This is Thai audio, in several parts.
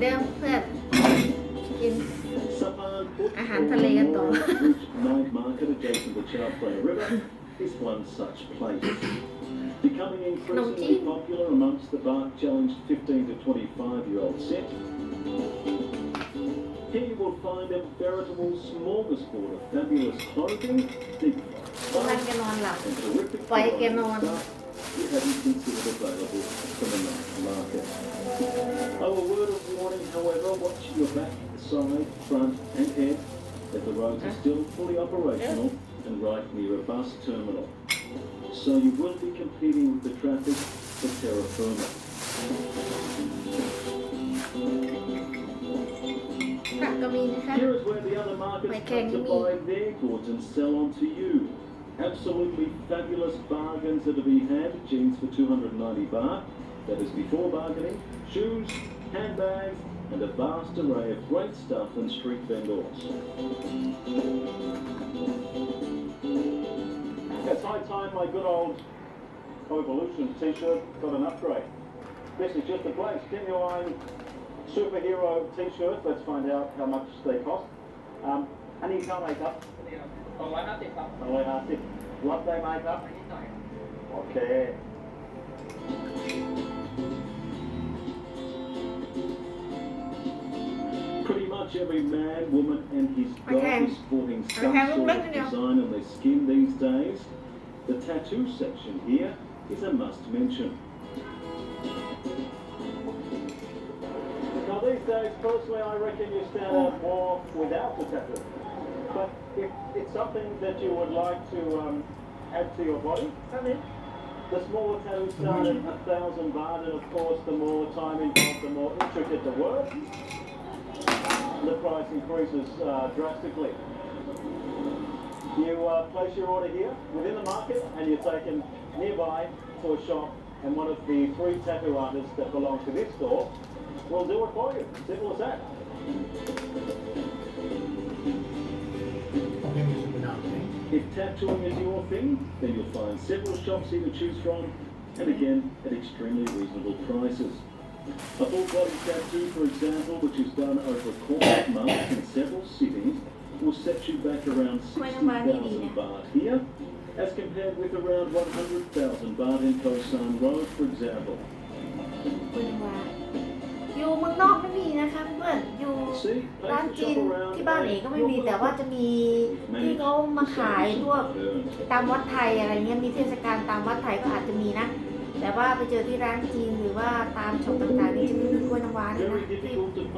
เดิมเพื่อนกิน อาหารทะเลกันต่อ Night market adjacent to Chowplay River is one such place. Becoming increasingly tea. popular amongst the bark challenged 15 to 25 year old set. Here you will find a veritable smorgasbord of fabulous clothing, deep บ้านแกนอนหลับ and terrific have you considered available from the market? Oh, a word of warning, however, watch your back, side, front and head that the roads are still fully operational and right near a bus terminal. So you will be competing with the traffic for terra firma. Here is where the other markets come to buy their goods and sell on to you. Absolutely fabulous bargains are to be had. Jeans for 290 baht, that is before bargaining. Shoes, handbags, and a vast array of great stuff and street vendors. It's high time my good old Evolution t-shirt got an upgrade. This is just a blank genuine superhero t-shirt. Let's find out how much they cost. Um, and he can't make up. สองร้อยห้าสิบครับ สองร้อยห้าสิบรับได้ไหมครับ นิดหน่อย โอเค Pretty much every man, woman, and his dog Okay. is sporting some Okay, sort look of at it now. design on their skin these days. The tattoo section here is a must mention. Now these days, personally, I reckon you stand out more without the tattoo. But if it's something that you would like to um, add to your body, come in. the smaller tattoos start at a thousand baht, and of course, the more time involved, the more intricate the work. The price increases uh, drastically. You uh, place your order here within the market, and you're taken nearby to a shop, and one of the three tattoo artists that belong to this store will do it for you. Simple as that. If tattooing is your thing, then you'll find several shops here to choose from, and again, at extremely reasonable prices. A full body tattoo, for example, which is done over a quarter of a month in several sittings, will set you back around 60,000 baht here, as compared with around 100,000 baht in Kosan Road, for example. อยู่เมืองนอกไม่มีนะคะเพื่อนอยู่ร้านจีนที่บ้านเอกก็ไม่มีแต่ว่าจะมีที่เขามาขายพวกตามวัดไทยอะไรเงี้ยมีเทศกาลตามวัดไทยก็อาจจะมีนะ แต่ว่าไปเจอที่ร้านจีนหรือว่าตามช็อปต่างๆนี่จะไม่มีกล้วยน้ำว้าเลยนะที่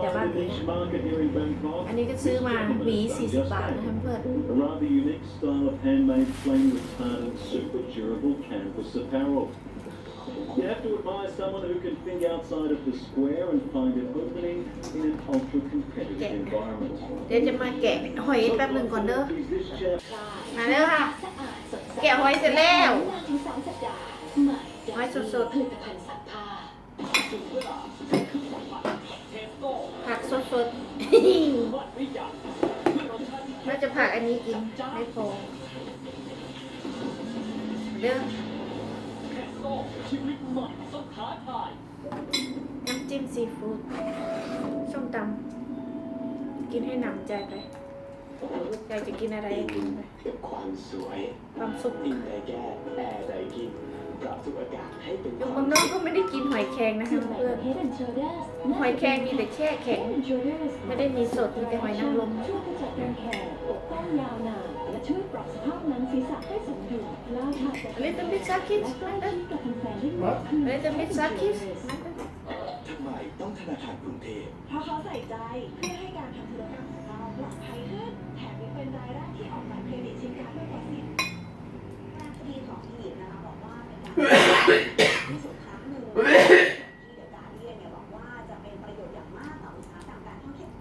แต่บ้านเอก niche market here in Bangkok. อันนี้ก็ซื้อมาหวี40 บาทนะคะเพื่อน A rather unique style of handmade flame retardant super durable canvas apparel. You have to admire someone who can think outside of the square and find an opening in an ultra competitive Yeah. environment. เดี๋ยวจะมาแกะหอยแป๊บหนึ่งก่อนเด้อ Is this chap มาเร็วค่ะสะอาดสดใสแกะหอยเสร็จแล้วนานถึงสองสัปดาห์ใหม่หอยสดๆผลิตภัณฑ์ซักผ้าถึงเวลาเทสโก้ผักสดวัดวิจัยเพื่อรสชาติที่ๆเราจะผักอันนี้กิน ไม่พอ เด้อเทสโก้ ชีวิตใหม่ต้องท้าทายน้ำจิ้มซีฟู้ดส้มตำกินให้หนำใจไปอยากจะกินอะไรก็กินไปกับความสวย ความสุขอินใจแก้แอร์ใจกินปรับทุก อากาศให้เป็นอยู่เมืองนอกก็ไม่ได้กินหอยแครงนะคะเพื่อนเฮดแอนด์โชเดอร์หอยแครงมีแต่แช่แข็ง ไม่ได้มีสดมีแต่หอยนางรมช่วยกระจัดรังแคปกป้องยาวนานและช่วยปรับสภาพหนังศีรษะให้สมดุลล่าทา A little bit sakit และใกล้ชิดกับแฟนๆได้มากขึ้น A little bit sakit ทำไมต้องธนาคารกรุงเทพเพราะเขาใส่ใจเพื่อให้การทำธุรกรรมของเราปลอดภัยขึ้นแถมยังเป็นรายแรกที่ออกแบบเครดิตชิ้นกา ที่สุดครั้งหนึ่งที่เดอะการเดียนเนี่ยบอกว่าจะเป็นประโยชน์อย่างมากต่ออุตสาหกรรมการท่องเที่ยว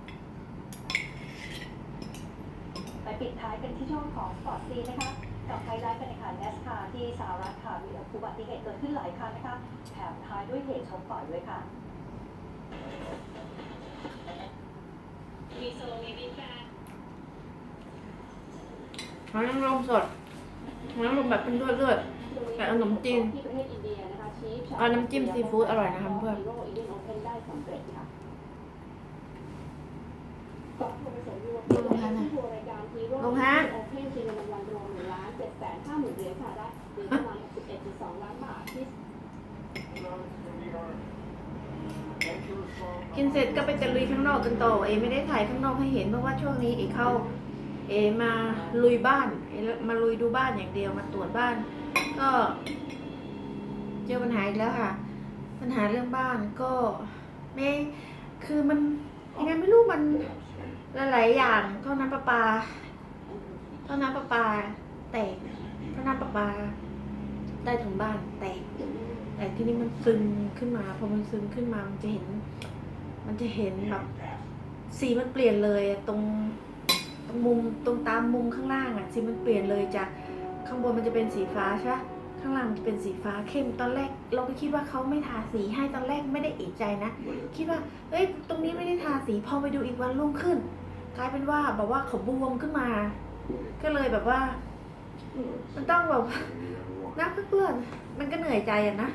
ไปปิดท้ายกันที่ช่วงของสปอร์ตซีนะคะ กับไฮไลท์การแข่งขัน NASCAR ที่สหรัฐค่ะมีอุบัติเหตุเกิดขึ้นหลายครั้งนะคะแถมท้ายด้วยเหตุชนต่อยด้วยค่ะหอยนางรมสดหอยนางรมแบบเป็นเลือดๆ แต่ขนมจีนเอาน้ำจิ้มซีฟู้ดอร่อยนะครัเพื่อนลงฮะะลงฮะกินเสร็จก็ไปตะลุยข้างนอกกันต่อเอไม่ได้ถ่ายข้างนอกให้เห็นเพราะว่าช่วงนี้เอเข้า เอมาลุยบ้านเอมาลุยดูบ้านอย่างเดียวมาตรวจบ้าน ก็เจอปัญหาอีกแล้วค่ะ ปัญหาเรื่องบ้านก็ไม่คือมันยังไงไม่รู้มันหลายๆอย่างท่อน้ำประปาท่อน้ำประปาแตกท่อน้ำประปาใต้ถุนบ้านแตกแต่ที่นี่มันซึมขึ้นมาพอมันซึมขึ้นมามันจะเห็น มันจะเห็นแบบสีมันเปลี่ยนเลยตรง ตรงมุมตรงตามมุมข้างล่างอะสีมันเปลี่ยนเลยจากข้างบนมันจะเป็นสีฟ้าใช่ปะข้างล่างมันจะเป็นสีฟ้าเข้มตอนแรก เราก็คิดว่าเขาไม่ทาสีให้ตอนแรกไม่ได้เอะใจนะ คิดว่าเอ้ยตรงนี้ไม่ได้ทาสีพอไปดูอีกวันรุ่งขึ้น กลายเป็นว่าแบบว่าเขาบวมขึ้นมา ก็เลยแบบว่า มันต้องแบบนะเพื่อนมันก็เหนื่อยใจอะนะ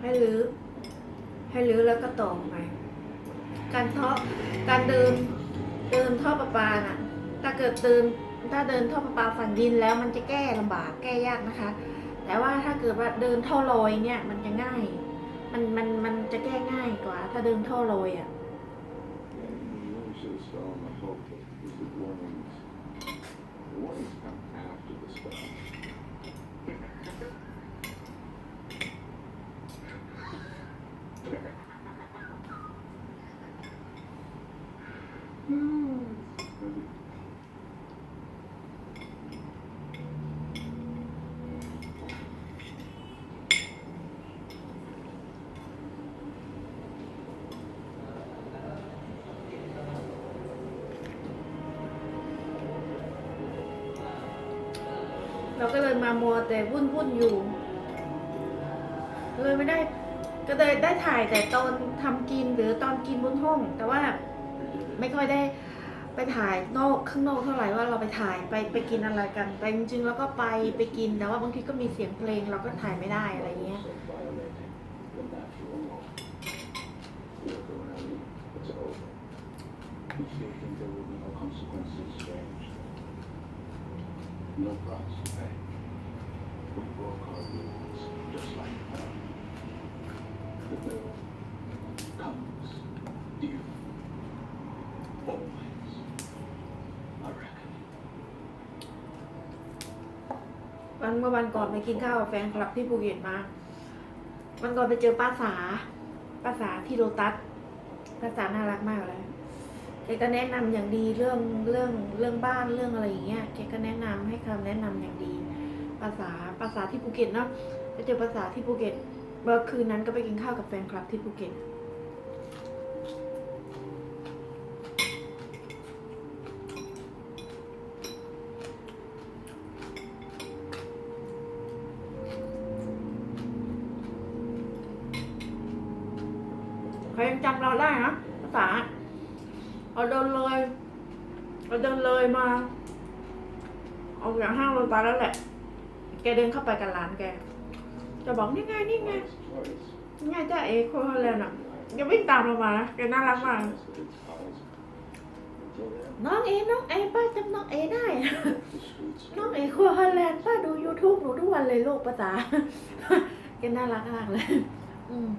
ให้รื้อ ให้รื้อแล้วก็ต่อใหม่ การเทาะการเดินเดินท่อประปาน่ะ ถ้าเกิดเดินถ้าเดินท่อประปาฝังดินแล้วมันจะแก้ลำบากแก้ยากนะคะ แต่ว่าถ้าเกิดว่าเดินท่อลอยเนี่ยมันจะง่าย มันมันมันจะแก้ง่ายกว่า ถ้าเดินท่อลอยอะอื เราก็เลยมามัวแต่วุ่นวุ่นๆอยู่ เลยไม่ได้ ก็เลยได้ถ่ายแต่ตอนทำกินหรือตอนกินบนห้อง แต่ว่าไม่ค่อยได้ไปถ่ายนอกข้างนอกเท่าไหร่ว่าเราไปถ่ายไปไปกินอะไรกัน แต่จริงๆแล้วก็ไปไปกินแต่ว่าบางทีก็มีเสียงเพลงเราก็ถ่ายไม่ได้อะไรเงี้ย No price to pay. We broke our rules just like that. The bill comes due. Always. I reckon. วันเมื่อวันก่อนไปกินข้าวกับแฟนคลับที่ภูเก็ตมา วันก่อนไปเจอป้าสา ป้าสาที่โลตัส ป้าสาน่ารักมากเลย กก็แนะนำอย่างดีเรื่องเรื่องเรื่องบ้านเรื่องอะไรอย่างเงี้ยแกก็แนะนำให้คำแนะนำอย่างดี ภาษาภาษาที่ภูเก็ตเนาะไปเจอภาษาที่ภูเก็ตเมื่อคืนนั้นก็ไปกินข้าวกับแฟนคลับที่ภูเก็ต ใครยังจำเราได้นะภาษาเราเดินเลยเราเดินเลยมาอ อกจากห้าแล้วแหละ แกเดินเข้าไปกับร้านแก จะบอกนี่ไงนี่ไงนี่ไงจ้าเอโคฮอลแลนด์อะแกวิ่งตามเรามานะแกน่ารักมาก น้องเอ น้องเอป้าจำน้องเอได้ น้องเอโคฮอลแลนด์ป้าดู YouTube หนูทุกวันเลยลูกภาษาแกน่ารักมากเลย อืม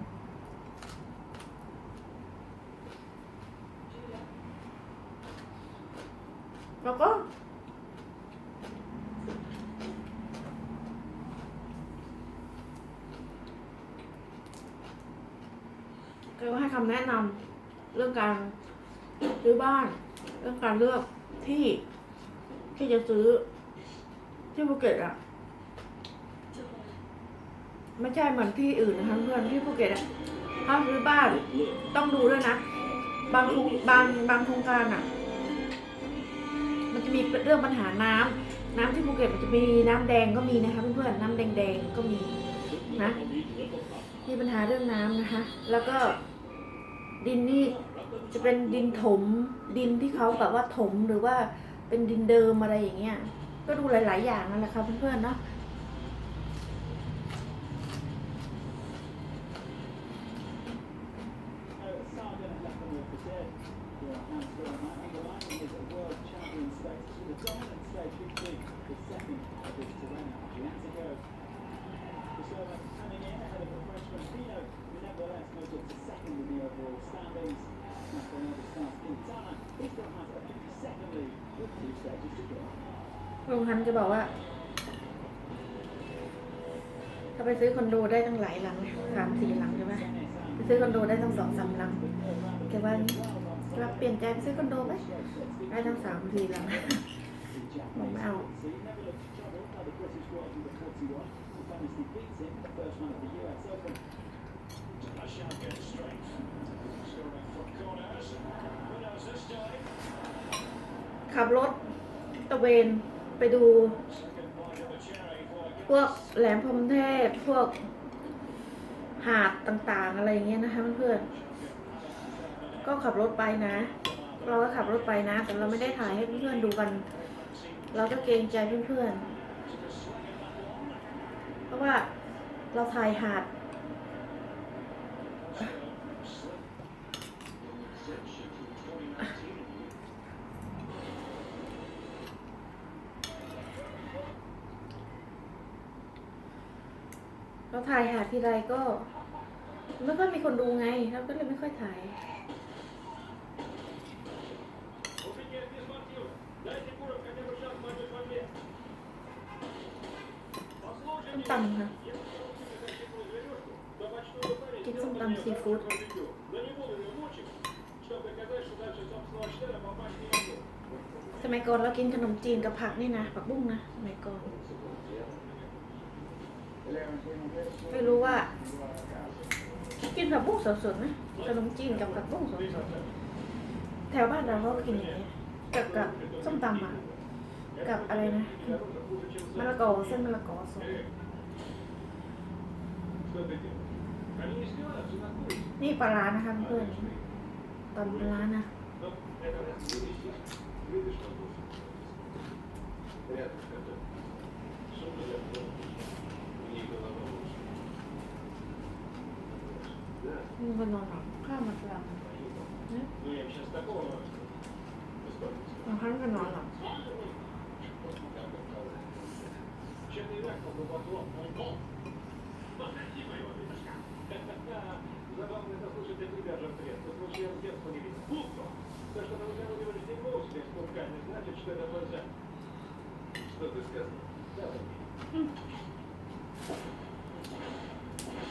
แล้วก็ ก็ให้คำแนะนำเรื่องการซื้อบ้าน เรื่องการเลือกที่ที่จะซื้อที่ภูเก็ตอะ ไม่ใช่เหมือนที่อื่นนะคะเพื่อนที่ภูเก็ตอะถ้าซื้อบ้านต้องดูด้วยนะ บางคงบางบางโครงการอะ มันจะมีเรื่องปัญหาน้ำน้ำที่ภูเก็ตมันจะมีน้ำแดงก็มีนะคะเพื่อนๆน้ำแดงๆก็มีนะมีปัญหาเรื่องน้ำนะคะ แล้วก็ ดินนี่จะเป็นดินถมดินที่เขาแบบว่าถมหรือว่าเป็นดินเดิมอะไรอย่างเงี้ย ก็ดูหลาย ๆ อย่างนั่นแหละค่ะเพื่อนๆเนาะ ลุงฮันจะบอกว่า ถ้าไปซื้อคอนโดได้ตั้งหลายหลังสามสี่หลังใช่ไหมไปซื้อคอนโดได้ตั้งสองสามหลังแกว่างี้เราเปลี่ยนใจไปซื้อคอนโดไหมได้ทั้งสามสี่หลังบอกไม่เอา ขับรถตะเวนไปดู พวกแหลมพรมเทพพวกหาดต่างๆ อะไรเงี้ยนะคะเพื่อนก็ขับรถไปนะ เราก็ขับรถไปนะ แต่เราไม่ได้ถ่ายให้เพื่อนดูกัน เราก็เกรงใจเพื่อนๆ เพราะว่าเราถ่ายหาด เราถ่ายหาด ทีไรก็ไม่ค่อยมีคนดูไงเราก็เลยไม่ค่อยถ่าย ส้มตำค่ะ กินส้มตำซีฟู้ดสมัยก่อนเรากินขนมจีนกับผักนี่นะผักบุ้งนะสมัยก่อน ไม่รู้ว่า กินผักบุ้งสดๆนะขนมจีนกับผักบุ้งสดๆแถวบ้านเราเขากินอย่างนี้กับกับส้มตำอะกับอะไรนะมะละกอเส้นมะละกอสดนี่ปลาร้านะคะเพื่อนตอนปลาร้านะ 공부는 하나 들어가. 네? 아, 한번 나와. Забавно это слушать от ребят же в прессе. Слушай, я в детстве не видел. Пусто! То, что на Луганове вырастет мозг, пускай не значит, что это глаза. Что ты сказал? Да.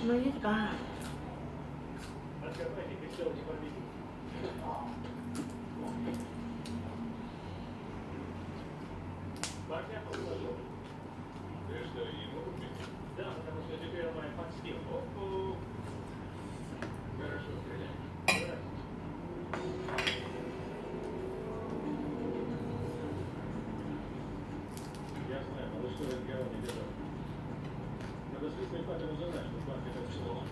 Ну, есть ба. Надо с этим папе узнать, что банк это в целом.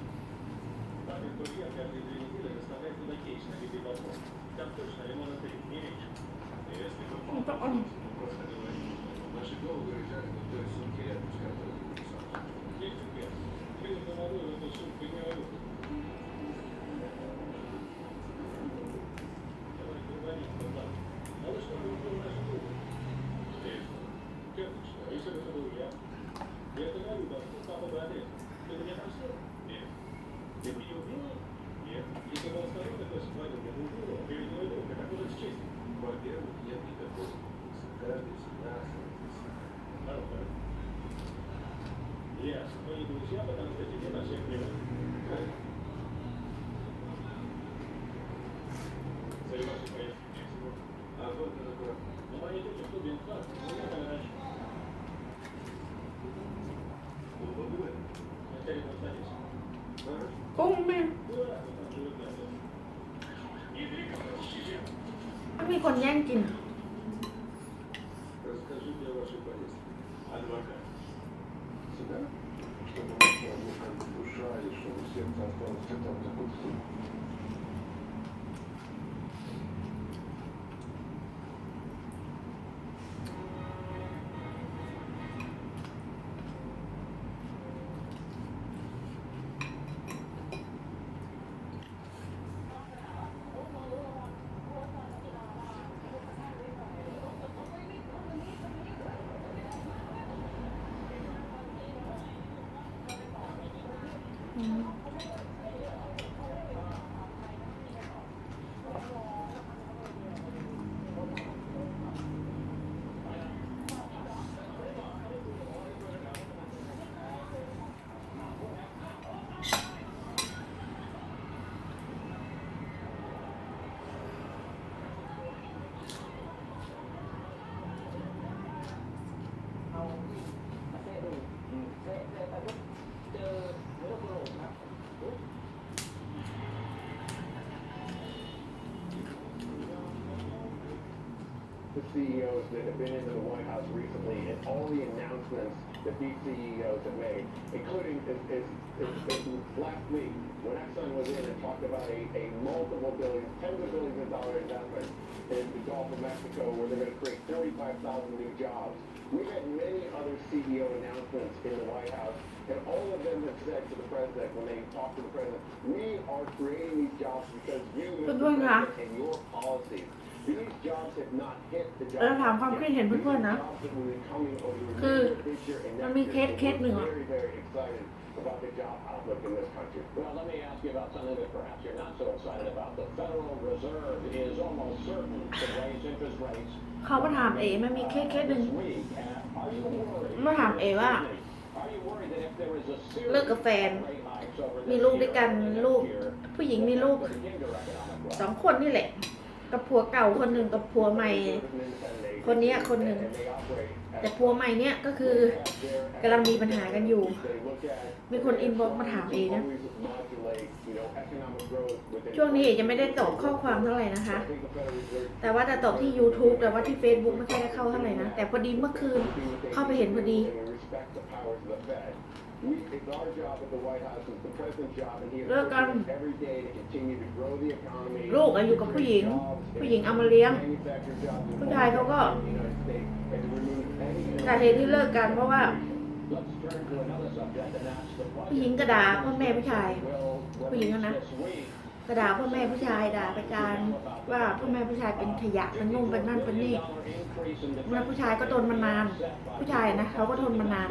Наши головы лежали на той сумке рядом с которой ты писал. Есть угер. Ты помогу эту сумку не ору. กุ้ม่มันมีคนแย่งกิน CEOs that have been into the White House recently and all the announcements that these CEOs have made, including is, is, is, is last week when Exxon was in and talked about a, a multiple billions, tens of billions of dollar investment in the Gulf of Mexico where they're going to create 35,000 new jobs. We've had many other CEO announcements in the White House, and all of them have said to the president when they talk to the president, we are creating these jobs because you, Mr. Good one, huh? President, and your policies. These jobs have not hit the เออ jobs. ถามความคิดเห็นเพื่อนๆนะ Jobs that will be coming over the คือ remainder of this year and มัน next มี year. เคสเคสหนึ่ง We're อะ very, very excited about the job outlook in this country. Well, let me ask you about something that perhaps you're not so excited about. The Federal Reserve is almost certain to raise interest rates เขามาถามเอ๋มันมีเคสเคสหนึ่ง this week. Uh, Are you worried? มาถามเอ๋ว่า Are you worried that if there is a series เลิกกับแฟน of rate hikes over มี this ลูกด้วยกัน year and ลูก next year, ผู้หญิงมีลูก that could hinder economic growth? สองคนนี่แหละ กับผัวเก่าคนหนึ่งกับผัวใหม่ คนเนี้ยคนหนึ่งแต่ผัวใหม่เนี่ยก็คือกำลังมีปัญหากันอยู่ มีคนอินบ็อกซ์มาถามเองนะช่วงนี้เอจะไม่ได้ตอบข้อความเท่าไหร่นะคะ แต่ว่าจะตอบที่ YouTube แต่ว่าที่ Facebook ไม่ค่อยได้เข้าเท่าไหร่นะ แต่พอดีเมื่อคืนเข้าไปเห็นพอดี เลิกกันลูกอะอยู่กับผู้หญิง ผู้หญิงเอามาเลี้ยงผู้ชายเขาก็สาเหตุที่เลิกกันเพราะว่า Let's turn to another subject, and that's the ผู้หญิงก็ด่าพ่อแม่ผู้ชาย Will ผู้หญิงอะนะ this week ก็ด่าพ่อแม่ผู้ชายด่าประจานว่าพ่อแม่ผู้ชายเป็นขยะเป็นนุ่มเป็นนั่นเป็นนี่ increase in เมื่อผู้ชายก็ทนมานาน ผู้ชายนะเขาก็ทนมานาน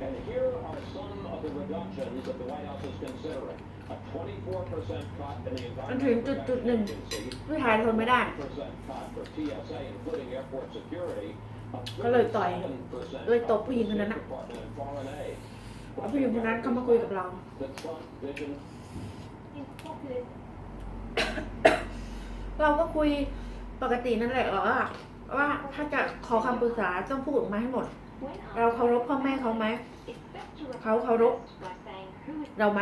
And here are some of the reductions that the White House is considering. A 24% cut in the มันถึงจุดจุดหนึ่ง Agency, ผู้ชายทนไม่ได้ percent cut for TSA, including airport security, a ก็เลยต่อย 37%เลยตบผู้หญิงคนนั้นนะ Department of Foreign Aid. แล้วผู้หญิงคนนั้นเขามาคุยกับเรา The Trump vision in populist เราก็คุยปกตินั่นแหละว่าว่าถ้าจะขอคำปรึกษาต้องพูดออกมาให้หมด when เราเคารพพ่อแม่เขาไหม it's best to เขาเคารพ by saying who is เราไหม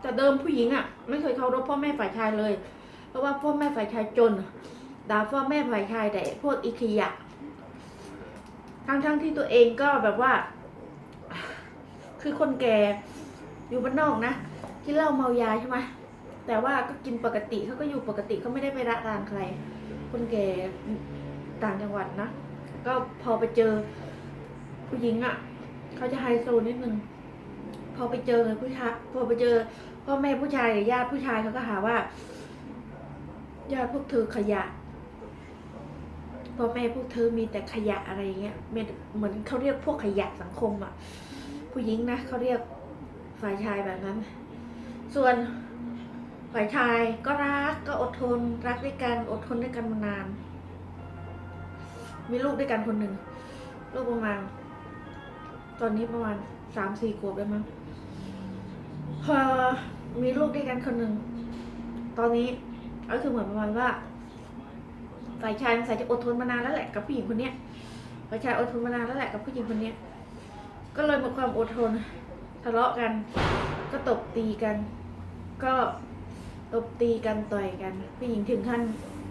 แต่เดิมผู้หญิงอะ ไม่เคยเคารพพ่อแม่ฝ่ายชายเลย เพราะว่าพ่อแม่ฝ่ายชายจนด่าพ่อแม่ฝ่ายชายแต่พวกอิขยะทั้งทั้งๆที่ตัวเองก็แบบว่า คือคนแก่อยู่บ้านนอกนะกินเหล้าเมายาใช่ไหมแต่ว่าก็กินปกติเขาก็อยู่ปกติเขาไม่ได้ไประรานใคร คนแก่ต่างจังหวัดนะก็พอไปเจอ ผู้หญิงอะ เขาจะไฮโซนิดนึงพอไปเจอผู้ชายพอไปเจอพ่อแม่ผู้ชายหรือญาติผู้ชายเขาก็หาว่าญาติพวกเธอขยะพ่อแม่พวกเธอมีแต่ขยะอะไรเงี้ยเหมือนเขาเรียกพวกขยะสังคมอะ ผู้หญิงนะเขาเรียกฝ่ายชายแบบนั้น ส่วนฝ่ายชายก็รักก็อดทนรักด้วยกันอดทนด้วยกันมานาน มีลูกด้วยกันคนหนึ่งลูกประมาณ ตอนนี้ประมาณสามสี่ขวบแล้มั้งพอมีลูกด้วยกันคนหนึ่ง ตอนนี้ก็คือเหมือนประมาณว่าฝ่ายชายสงสัยจะอดทนมานานแล้วแหละกับผู้หญิงคนเนี้ยฝ่ายชายอดทนมานานแล้วแหละกับผู้หญิงคนเนี้ย ก็เลยหมดความอดทนทะเลาะกัน ก็ตบตีกัน ก็ตบตีกันต่อยกันผู้หญิงถึงขั้น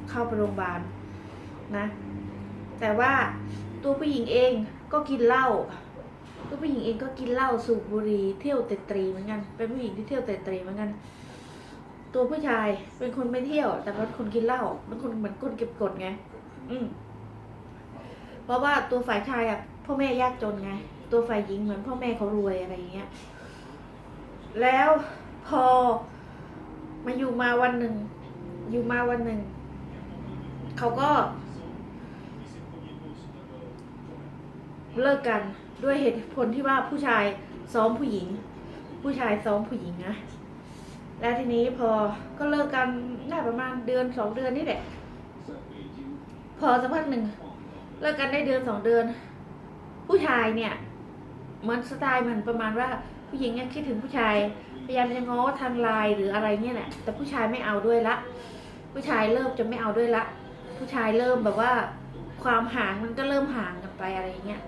เข้าไปโรงพยาบาลนะ แต่ว่าตัวผู้หญิงเองก็กินเหล้า ตัวผู้หญิงเองก็กินเหล้าสูบบุหรี่เที่ยวเตะตรีเหมือนกัน เป็นผู้หญิงที่เที่ยวเตะตรีเหมือนกัน ตัวผู้ชายเป็นคนไม่เที่ยว แต่เป็นคนกินเหล้าเป็นคนเหมือนคนเก็บกดไง อืมเพราะว่าตัวฝ่ายชายอะพ่อแม่ยากจนไง ตัวฝ่ายหญิงเหมือนพ่อแม่เขารวยอะไรอย่างเงี้ย แล้วพอมาอยู่มาวันหนึ่ง อยู่มาวันหนึ่ง เขาก็ เลิกกัน ด้วยเหตุผลที่ว่าผู้ชายซ้อมผู้หญิง ผู้ชายซ้อมผู้หญิงนะแล้วทีนี้พอก็เลิกกันได้ประมาณเดือนสองเดือนนี่แหละ พอสักพักหนึ่งเลิกกันได้เดือนสองเดือน ผู้ชายเนี่ยเหมือนสไตล์มันประมาณว่าผู้หญิงเนี่ยคิดถึงผู้ชายพยายามจะง้อทางไลน์หรืออะไรเนี่ยแหละแต่ผู้ชายไม่เอาด้วยละ ผู้ชายเริ่มจะไม่เอาด้วยละ ผู้ชายเริ่มแบบว่า ความห่างมันก็เริ่มห่างกันไปอะไรอย่างเงี้ย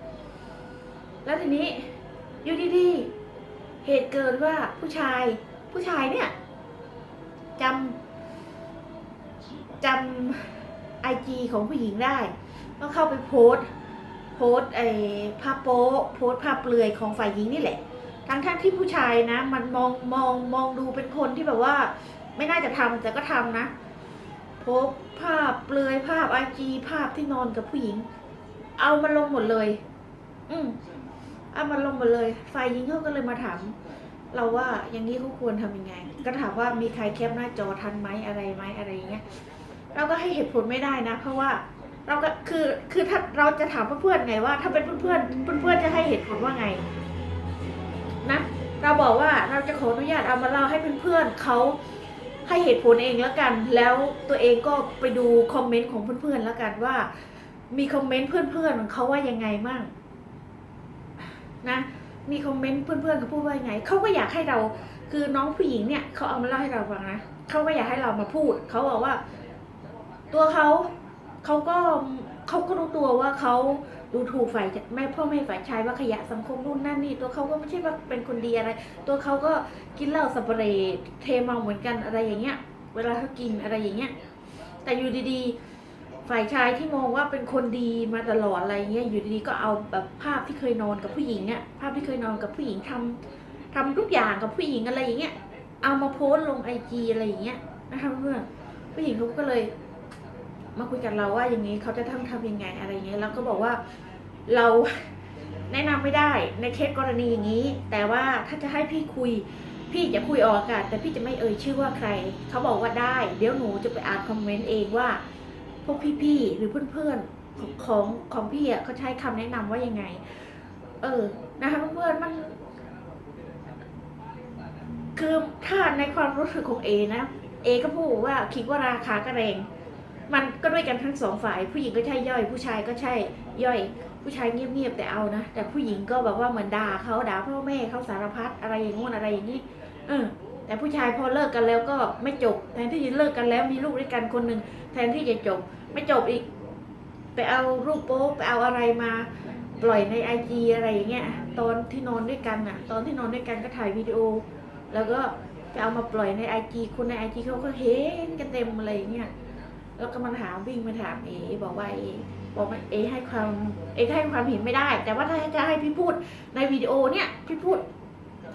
แล้วทีนี้อยู่ดีๆเหตุเกิดว่าผู้ชายผู้ชายเนี่ยจำจำไอจีของผู้หญิงได้ก็เข้าไปโพส์โพส์ไอภาพโป๊โพส์ภาพเปลือยของฝ่ายหญิงนี่แหละ ทั้งทั้งที่ผู้ชายนะ มันมองมองมองดูเป็นคนที่แบบว่า ไม่น่าจะทำแต่ก็ทำนะโพส์ภาพเปลือยภาพไอจีภาพที่นอนกับผู้หญิง เอามาลงหมดเลย อืม อามาลงมดเลยฝ่ายหญิงเขาก็เลยมาถามเราว่าอย่างนี้เขาควรทำยังไง ก็ถามว่ามีใครแคปหน้าจอทันไหมอะไรไหมอะไรอย่างเงี้ยเราก็ให้เหตุผลไม่ได้นะ เพราะว่าเราก็คือคือถ้าเราจะถามเพื่อนๆไงว่า ถ้าเป็นเพื่อนๆเพื่อนๆจะให้เหตุผลว่าไงนะเราบอกว่าเราจะขออนุญาตเอามาเล่าให้เพื่อนๆเขาให้เหตุผลเองแล้วกัน แล้วตัวเองก็ไปดูคอมเมนต์ของเพื่อนๆแล้วกันว่า มีคอมเมนต์เพื่อนๆของเขาว่ายังไงมั่ง นะมีคอมเมนต์เพื่อนๆเขาพูดว่ายังไงเขาก็อยากให้เราคือน้องผู้หญิงเนี่ยเขาเอามาเล่าให้เราฟังนะเขาก็อยากให้เรามาพูดเขาบอกว่า ตัวเขาเขาก็เขาก็รู้ตัวว่าเขาดูถูกฝ่ายแม่พ่อแม่ฝ่ายชายว่าขยะสังคมนู่นนั่นนี่ ตัวเขาก็ไม่ใช่ว่าเป็นคนดีอะไร ตัวเขาก็กินเหล้าสเปรย์เทเมาเหมือนกันอะไรอย่างเงี้ย เวลาเขากินอะไรอย่างเงี้ย แต่อยู่ดีๆ ฝ่ายชายที่มองว่าเป็นคนดีมาตลอดอะไรเงี้ยอยู่ดีๆก็เอาแบบภาพที่เคยนอนกับผู้หญิงเนี่ยภาพที่เคยนอนกับผู้หญิงทำทำทุกอย่างกับผู้หญิงอะไรอย่างเงี้ยเอามาโพสต์ลงไอจีอะไรอย่างเงี้ยนะคะเพื่อนผู้หญิงเขาก็เลย มาคุยกับเราว่าอย่างนี้เขาจะทำทำยังไงอะไรเงี้ยเราก็บอกว่าเราแนะนำไม่ได้ในเคสกรณีอย่างนี้ แต่ว่าถ้าจะให้พี่คุย พี่จะคุยออกอากาศแต่พี่จะไม่เอ่ยชื่อว่าใครเขาบอกว่าได้ เดี๋ยวหนูจะไปอ่านคอมเมนต์เองว่า พวกพี่ๆหรือเพื่อนๆของของพี่อะเขาใช้คำแนะนำว่ายังไง เออนะคะเพื่อนๆมัน คือถ้าในความรู้สึกของเอนะ เอก็พูดว่าคิดว่าราคาก็แรงมันก็ด้วยกันทั้งสองฝ่าย ผู้หญิงก็ใช่ย่อย ผู้ชายก็ใช่ย่อย ผู้ชายเงียบๆแต่เอานะแต่ผู้หญิงก็แบบว่าเหมือนด่าเขาด่าพ่อแม่เขาสารพัดอะไรอย่างงู้นอะไรอย่างนี้เออ แต่ผู้ชายพอเลิกกันแล้วก็ไม่จบ แทนที่จะเลิกกันแล้วมีลูกด้วยกันคนหนึ่งแทนที่จะจบ ไม่จบอีก ไปเอารูปโป๊ไปเอาอะไรมาปล่อยในไอจีอะไรอย่างเงี้ยตอนที่นอนด้วยกันน่ะตอนที่นอนด้วยกันก็ถ่ายวิดีโอ แล้วก็ไปเอามาปล่อยในไอจีคนในไอจีเขาก็เห็นกันเต็มอะไรเงี้ยแล้วก็มาถามวิ่งมาถามเอบอกว่าเอบอกว่าเอให้ความเอให้ความเห็นไม่ได้ แต่ว่าถ้าจะให้พี่พูดในวิดีโอเนี่ยพี่พูด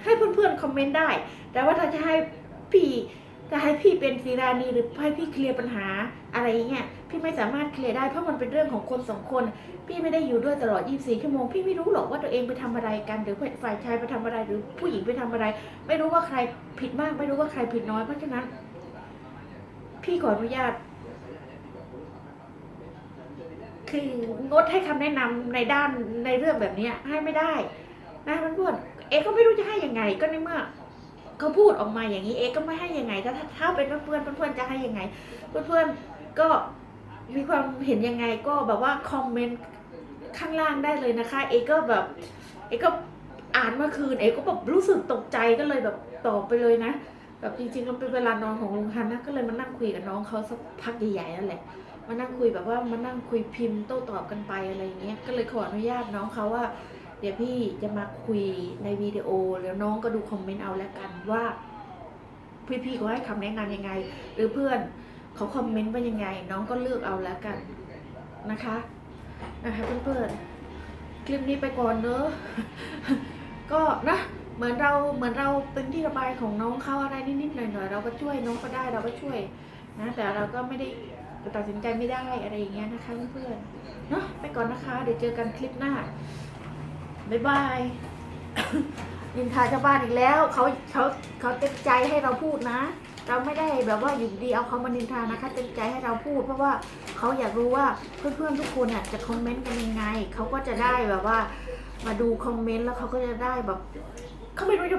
ให้เพื่อนๆคอมเมนต์ได้ แต่ว่าถ้าจะให้พี่จะให้พี่เป็นศิรานีหรือให้พี่เคลียร์ปัญหาอะไรเงี้ยพี่ไม่สามารถเคลียร์ได้เพราะมันเป็นเรื่องของคนสองคน พี่ไม่ได้อยู่ด้วยตลอด 24 ชั่วโมง พี่ไม่รู้หรอกว่าตัวเองไปทำอะไรกันหรือฝ่ายชายไปทำอะไรหรือผู้หญิงไปทำอะไร ไม่รู้ว่าใครผิดมาก ไม่รู้ว่าใครผิดน้อยเพราะฉะนั้น พี่ขออนุญาต คืองดให้คำแนะนำในด้านในเรื่องแบบนี้ให้ไม่ได้นะเพื่อนๆ เอกก็ไม่รู้จะให้ยังไงก็ในเมื่อเขาพูดออกมาอย่างนี้เอกก็ไม่ให้ยังไงถ้าถ้าถ้าเป็นเพื่อนเพื่อนจะให้ยังไง เพื่อนๆก็มีความเห็นยังไงก็แบบว่าคอมเมนต์ข้างล่างได้เลยนะคะ เอกก็แบบเอกก็อ่านเมื่อคืนเอกก็แบบรู้สึกตกใจก็เลยแบบตอบไปเลยนะแบบจริงๆมันเป็นเวลานอนของลุงฮันนะก็เลยมานั่งคุยกับน้องเขาสักพักใหญ่ๆนั่นแหละมานั่งคุยแบบว่ามานั่งคุยพิมพ์โต้ตอบกันไปอะไรอย่างเงี้ยก็เลยขออนุญาตน้องเขาว่า เดี๋ยวพี่จะมาคุยในวิดีโอแล้วน้องก็ดูคอมเมนต์เอาแล้วกันว่า พี่ๆเขาให้คำแนะนำยังไง หรือเพื่อนเขาคอมเมนต์ว่ายังไง น้องก็เลือกเอาแล้วกันนะคะนะคะเพื่อนๆคลิปนี้ไปก่อนเนอะก็นะเหมือนเราเหมือนเราเป็นที่ระบายของน้องเขาอะไรนิดๆหน่อยๆเราก็ช่วยน้องก็ได้เราก็ช่วยนะแต่เราก็ไม่ได้ตัดสินใจไม่ได้อะไรอย่างเงี้ยนะคะเพื่อนๆเนาะไปก่อนนะคะ เดี๋ยวเจอกันคลิปหน้า บ๊ายบายนินทาชาวบ้านอีกแล้ว เขาเขาเขาเต็มใจให้เราพูดนะ เราไม่ได้แบบว่าอยู่ดีเอาเขามานินทานะคะเต็มใจให้เราพูด เพราะว่าเขาอยากรู้ว่าเพื่อนๆทุกคนน่ะจะคอมเมนต์กันยังไง เขาก็จะได้แบบว่า มาดูคอมเมนต์แล้วเขาก็จะได้แบบเขาไม่รู้จะ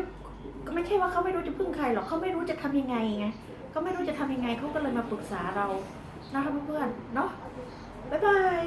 ก็ไม่ใช่ว่าเขาไม่รู้จะพึ่งใครหรอกเขาไม่รู้จะทำยังไงไงเขาไม่รู้จะทำยังไงเขาก็เลยมาปรึกษาเรานะคะเพื่อนๆเนาะบ๊ายบาย